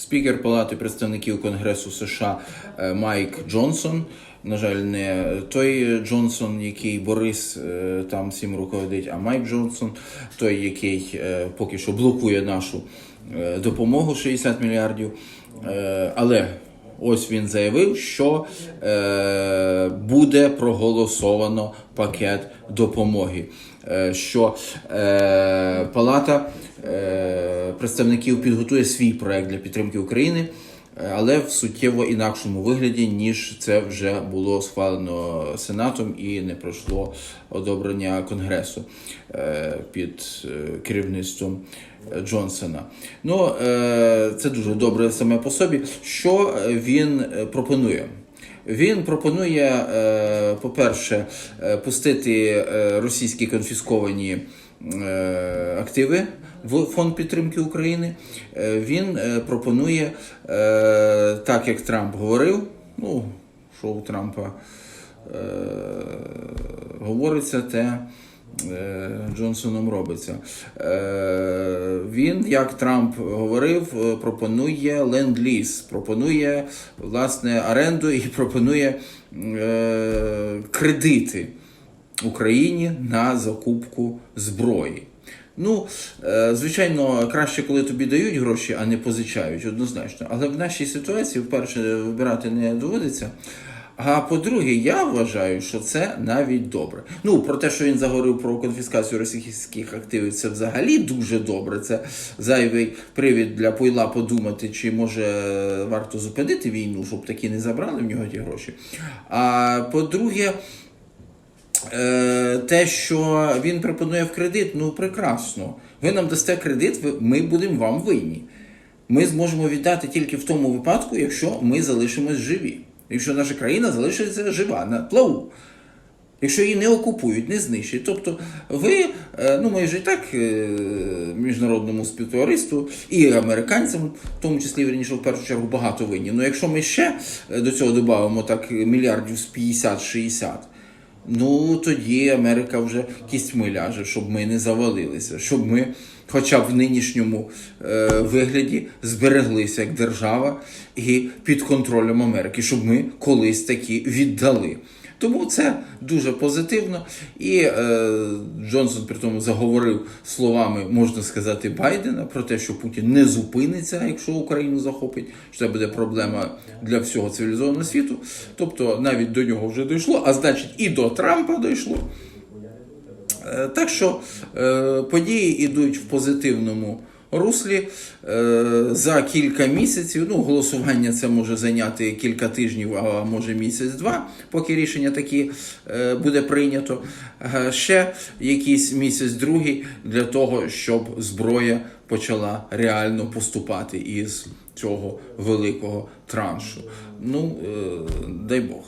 Спікер Палати представників Конгресу США е, Майк Джонсон. На жаль, не той Джонсон, який Борис е, там всім руководить, а Майк Джонсон, той, який е, поки що блокує нашу допомогу 60 мільярдів. Але ось він заявив, що е, буде проголосовано пакет допомоги. Е, що е, Палата е, представників підготує свій проект для підтримки України, але в суттєво інакшому вигляді, ніж це вже було схвалено Сенатом і не пройшло одобрення Конгресу е, під е, керівництвом Джонсона. Ну, е, це дуже добре саме по собі. Що він пропонує? Він пропонує, по-перше, пустити російські конфісковані активи в фонд підтримки України. Е, Він е, пропонує, е, так як Трамп говорив, ну, що у Трампа говориться, те. Джонсоном робиться. Він, як Трамп говорив, пропонує ленд-ліз, пропонує власне оренду і пропонує кредити Україні на закупку зброї. Ну, е, звичайно, краще, коли тобі дають гроші, а не позичають, однозначно. Але в нашій ситуації, вперше, вибирати не доводиться. А по-друге, я вважаю, що це навіть добре. Ну, про те, що він заговорив про конфіскацію російських активів, це взагалі дуже добре. Це зайвий привід для Пойла подумати, чи може варто зупинити війну, щоб такі не забрали в нього ті гроші. А по-друге, те, що він пропонує в кредит, ну прекрасно. Ви нам дасте кредит, ми будемо вам винні. Ми зможемо віддати тільки в тому випадку, якщо ми залишимось живі. Якщо наша країна залишиться жива на плаву. Якщо її не окупують, не знищать. Тобто ви, е, ну ми вже і так е, міжнародному співтовариству і американцям, в тому числі верніше, в першу чергу, багато винні. Ну якщо ми ще е, до цього додамо так мільярдів з 50-60, ну тоді Америка вже кістьми ляже, щоб ми не завалилися, щоб ми, хоча б в нинішньому е, вигляді, збереглися як держава і під контролем Америки, щоб ми колись таки віддали. Тому це дуже позитивно. І е, Джонсон при тому заговорив словами, можна сказати, Байдена про те, що Путін не зупиниться, якщо Україну захопить, що це буде проблема для всього цивілізованого світу. Тобто навіть до нього вже дійшло, а значить і до Трампа дійшло. Е, Так що е, події йдуть в позитивному руслі Е, за кілька місяців. Ну, голосування це може зайняти кілька тижнів, а може місяць-два, поки рішення такі е, буде прийнято. Е, Ще якийсь місяць другий для того, щоб зброя почала реально поступати із цього великого траншу. Ну, дай Бог.